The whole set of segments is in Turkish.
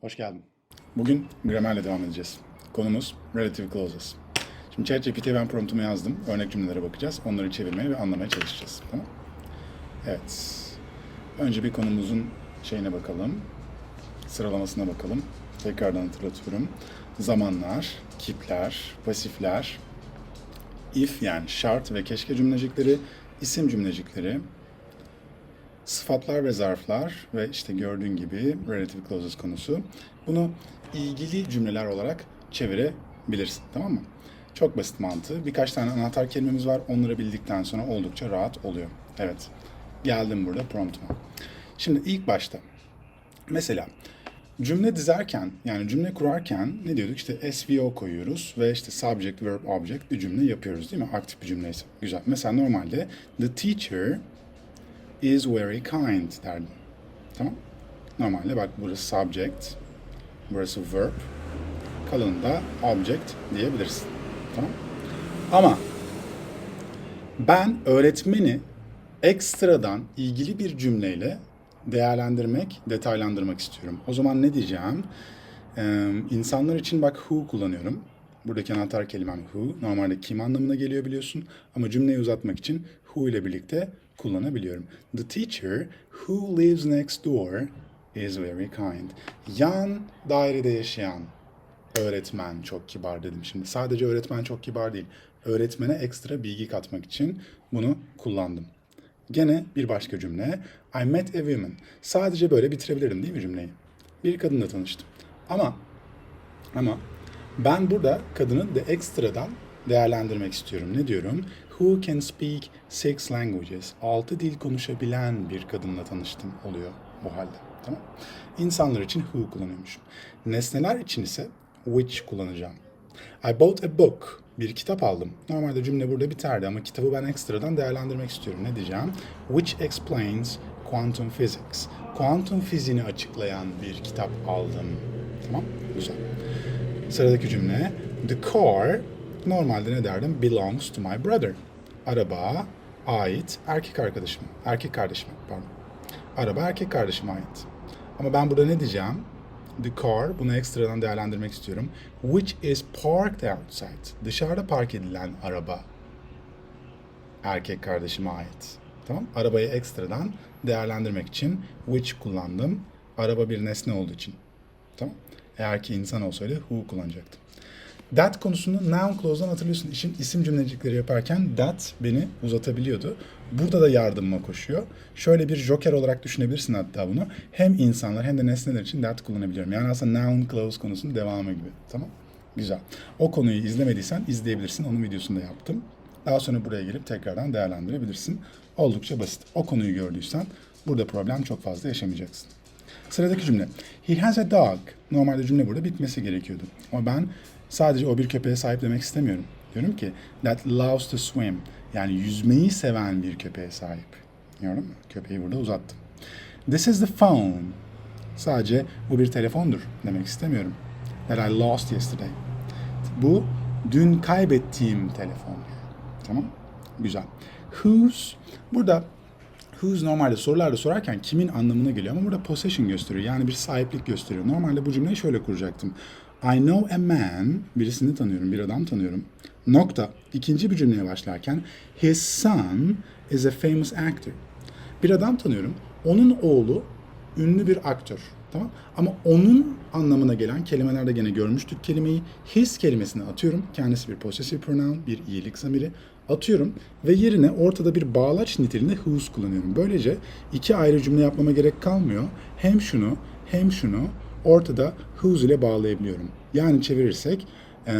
Hoş geldin. Bugün gramerle devam edeceğiz. Konumuz relative clauses. Şimdi ChatGPT'ye ben promptumu yazdım. Örnek cümlelere bakacağız. Onları çevirmeye ve anlamaya çalışacağız. Tamam Evet. Önce bir konumuzun şeyine bakalım. Sıralamasına bakalım. Tekrardan hatırlatıyorum. Zamanlar, kipler, pasifler, if yani şart ve keşke cümlecikleri, isim cümlecikleri, sıfatlar ve zarflar ve işte gördüğün gibi relative clauses konusu. Bunu ilgili cümleler olarak çevirebilirsin. Tamam mı? Çok basit mantığı. Birkaç tane anahtar kelimemiz var. Onları bildikten sonra oldukça rahat oluyor. Evet. Geldim burada promptuma. Şimdi ilk başta mesela cümle dizerken yani cümle kurarken ne diyorduk? İşte SVO koyuyoruz ve işte subject, verb, object bir cümle yapıyoruz değil mi? Aktif bir cümleyse. Güzel. Mesela normalde the teacher is very kind derdim. Tamam. Normalde bak burası subject, burası verb, kalanında object diyebilirsin. Tamam. Ama ben öğretmeni ekstradan ilgili bir cümleyle değerlendirmek, detaylandırmak istiyorum. O zaman ne diyeceğim? Ee, insanlar için bak who kullanıyorum. Buradaki anahtar kelimem who. Normalde kim anlamına geliyor biliyorsun. Ama cümleyi uzatmak için who ile birlikte kullanabiliyorum. The teacher who lives next door is very kind. Yan dairede yaşayan öğretmen çok kibar dedim şimdi. Sadece öğretmen çok kibar değil. Öğretmene ekstra bilgi katmak için bunu kullandım. Gene bir başka cümle. I met a woman. Sadece böyle bitirebilirim değil mi cümleyi? Bir kadınla tanıştım. Ama ama ben burada kadını de ekstradan değerlendirmek istiyorum. Ne diyorum? Who can speak six languages? Altı dil konuşabilen bir kadınla tanıştım oluyor bu halde. Tamam. İnsanlar için who kullanıyormuşum. Nesneler için ise which kullanacağım. I bought a book. Bir kitap aldım. Normalde cümle burada biterdi ama kitabı ben ekstradan değerlendirmek istiyorum. Ne diyeceğim? Which explains quantum physics. Kuantum fiziğini açıklayan bir kitap aldım. Tamam? Güzel. Sıradaki cümle. The car normalde ne derdim? Belongs to my brother. Araba ait erkek arkadaşım. Erkek kardeşime pardon. Araba erkek kardeşime ait. Ama ben burada ne diyeceğim? The car, bunu ekstradan değerlendirmek istiyorum. Which is parked outside. Dışarıda park edilen araba erkek kardeşime ait. Tamam? Arabayı ekstradan değerlendirmek için which kullandım. Araba bir nesne olduğu için. Tamam? Eğer ki insan olsaydı who kullanacaktım. That konusunu noun clause'dan hatırlıyorsun. İşin isim cümlecikleri yaparken that beni uzatabiliyordu. Burada da yardımıma koşuyor. Şöyle bir joker olarak düşünebilirsin hatta bunu. Hem insanlar hem de nesneler için that kullanabiliyorum. Yani aslında noun clause konusunun devamı gibi. Tamam? Güzel. O konuyu izlemediysen izleyebilirsin. Onun videosunu da yaptım. Daha sonra buraya gelip tekrardan değerlendirebilirsin. Oldukça basit. O konuyu gördüysen burada problem çok fazla yaşamayacaksın. Sıradaki cümle. He has a dog. Normalde cümle burada bitmesi gerekiyordu. Ama ben sadece o bir köpeğe sahip demek istemiyorum. Diyorum ki that loves to swim. Yani yüzmeyi seven bir köpeğe sahip. Gördün mü? Köpeği burada uzattım. This is the phone. Sadece bu bir telefondur demek istemiyorum. That I lost yesterday. Bu dün kaybettiğim telefon. Tamam Güzel. Whose. Burada whose normalde sorularda sorarken kimin anlamına geliyor ama burada possession gösteriyor. Yani bir sahiplik gösteriyor. Normalde bu cümleyi şöyle kuracaktım. I know a man, birisini tanıyorum, bir adam tanıyorum. Nokta. İkinci bir cümleye başlarken his son is a famous actor. Bir adam tanıyorum. Onun oğlu ünlü bir aktör. Tamam? Ama onun anlamına gelen kelimelerde gene görmüştük kelimeyi. His kelimesini atıyorum. Kendisi bir possessive pronoun, bir iyilik zamiri atıyorum ve yerine ortada bir bağlaç niteliğinde whose kullanıyorum. Böylece iki ayrı cümle yapmama gerek kalmıyor. Hem şunu hem şunu ortada whose ile bağlayabiliyorum. Yani çevirirsek eee,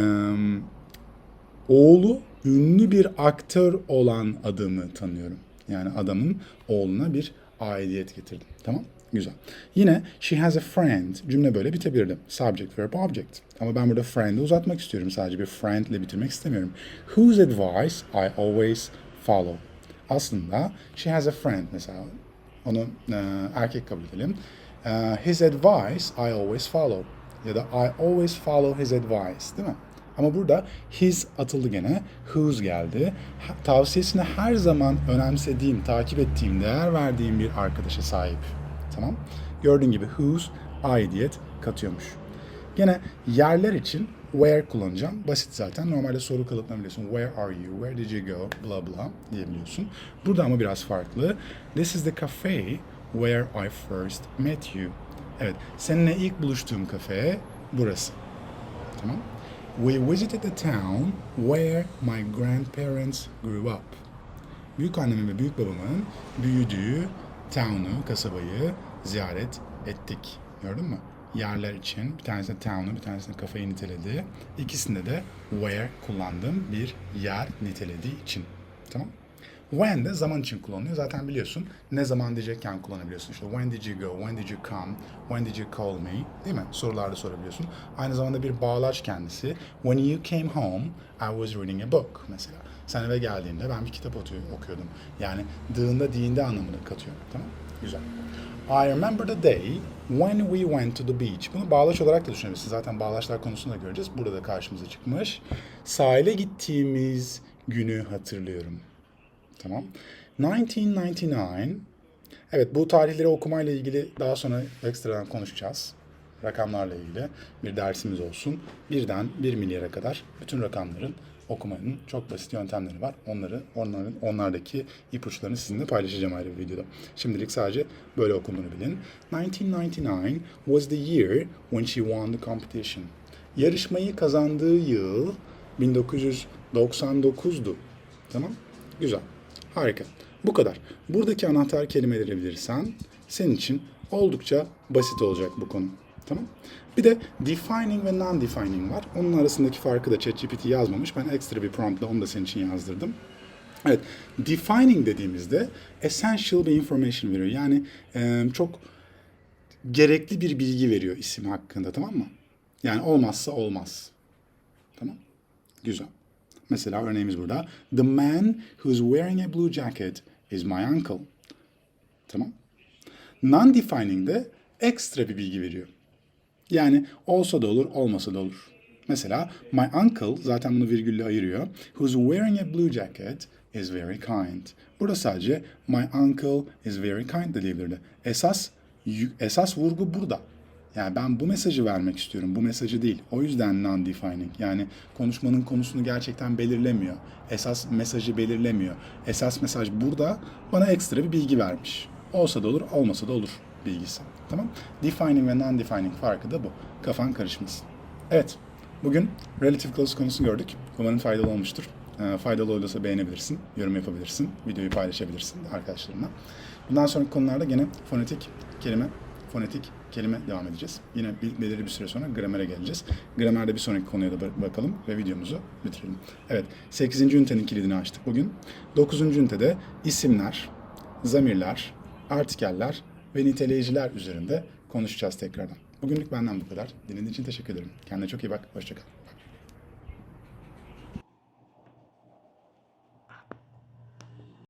oğlu ünlü bir aktör olan adamı tanıyorum. Yani adamın oğluna bir aidiyet getirdim. Tamam? Güzel. Yine she has a friend. Cümle böyle bitebilirdi. Subject, verb, object. Ama ben burada friend'i uzatmak istiyorum. Sadece bir friend ile bitirmek istemiyorum. Whose advice I always follow. Aslında she has a friend mesela. Onu e, erkek kabul edelim. E, his advice I always follow. Ya da I always follow his advice. Değil mi? Ama burada his atıldı gene. Whose geldi. Tavsiyesine her zaman önemsediğim, takip ettiğim, değer verdiğim bir arkadaşa sahip. Tamam. gördüğün gibi whose aidiyet katıyormuş. Gene yerler için where kullanacağım. Basit zaten. Normalde soru kalıplarını biliyorsun. Where are you? Where did you go? Bla bla diyebiliyorsun. Burada ama biraz farklı. This is the cafe where I first met you. Evet. Seninle ilk buluştuğum kafe burası. Tamam. We visited the town where my grandparents grew up. Büyük annemin ve büyük babamın büyüdüğü town'u, kasabayı ziyaret ettik. Gördün mü? Yerler için bir tanesinde town'u, bir tanesinde kafayı niteledi. İkisinde de where kullandım bir yer nitelediği için. Tamam? When de zaman için kullanılıyor. Zaten biliyorsun ne zaman diyecekken kullanabiliyorsun. İşte when did you go, when did you come, when did you call me değil mi? Sorularda sorabiliyorsun. Aynı zamanda bir bağlaç kendisi. When you came home, I was reading a book mesela. Sen eve geldiğinde ben bir kitap okuyordum. Yani dığında diyinde anlamını katıyor. Tamam Güzel. I remember the day when we went to the beach. Bunu bağlaç olarak da düşünebilirsin. Zaten bağlaçlar konusunda göreceğiz. Burada da karşımıza çıkmış. Sahile gittiğimiz günü hatırlıyorum. Tamam. 1999. Evet bu tarihleri okumayla ilgili daha sonra ekstradan konuşacağız. Rakamlarla ilgili bir dersimiz olsun. Birden 1 milyara kadar bütün rakamların okumanın çok basit yöntemleri var. Onları, onların, onlardaki ipuçlarını sizinle paylaşacağım ayrı bir videoda. Şimdilik sadece böyle okunduğunu bilin. 1999 was the year when she won the competition. Yarışmayı kazandığı yıl 1999'du. Tamam? Güzel. Harika. Bu kadar. Buradaki anahtar kelimeleri bilirsen senin için oldukça basit olacak bu konu. Tamam? Bir de defining ve non-defining var. Onun arasındaki farkı da ChatGPT yazmamış. Ben ekstra bir promptla onu da senin için yazdırdım. Evet, defining dediğimizde essential bir information veriyor. Yani e, çok gerekli bir bilgi veriyor isim hakkında tamam mı? Yani olmazsa olmaz. Tamam? Güzel. Mesela örneğimiz burada. The man who's wearing a blue jacket is my uncle. Tamam. Non-defining de ekstra bir bilgi veriyor. Yani olsa da olur, olmasa da olur. Mesela my uncle zaten bunu virgülle ayırıyor. Who's wearing a blue jacket is very kind. Burada sadece my uncle is very kind de diyebilirdi. Esas esas vurgu burada. Yani ben bu mesajı vermek istiyorum, bu mesajı değil. O yüzden non-defining. Yani konuşmanın konusunu gerçekten belirlemiyor. Esas mesajı belirlemiyor. Esas mesaj burada bana ekstra bir bilgi vermiş. Olsa da olur, olmasa da olur bilgisi. Tamam? Defining ve non-defining farkı da bu. Kafan karışmasın. Evet, bugün relative clause konusunu gördük. Umarım faydalı olmuştur. E, faydalı olursa beğenebilirsin, yorum yapabilirsin, videoyu paylaşabilirsin arkadaşlarına. Bundan sonraki konularda gene fonetik kelime, fonetik kelime devam edeceğiz. Yine bir, belirli bir süre sonra gramere geleceğiz. Gramerde bir sonraki konuya da bakalım ve videomuzu bitirelim. Evet, 8. ünitenin kilidini açtık bugün. 9. ünitede isimler, zamirler, artikeller ve niteleyiciler üzerinde konuşacağız tekrardan. Bugünlük benden bu kadar. Dinlediğin için teşekkür ederim. Kendine çok iyi bak. Hoşçakal.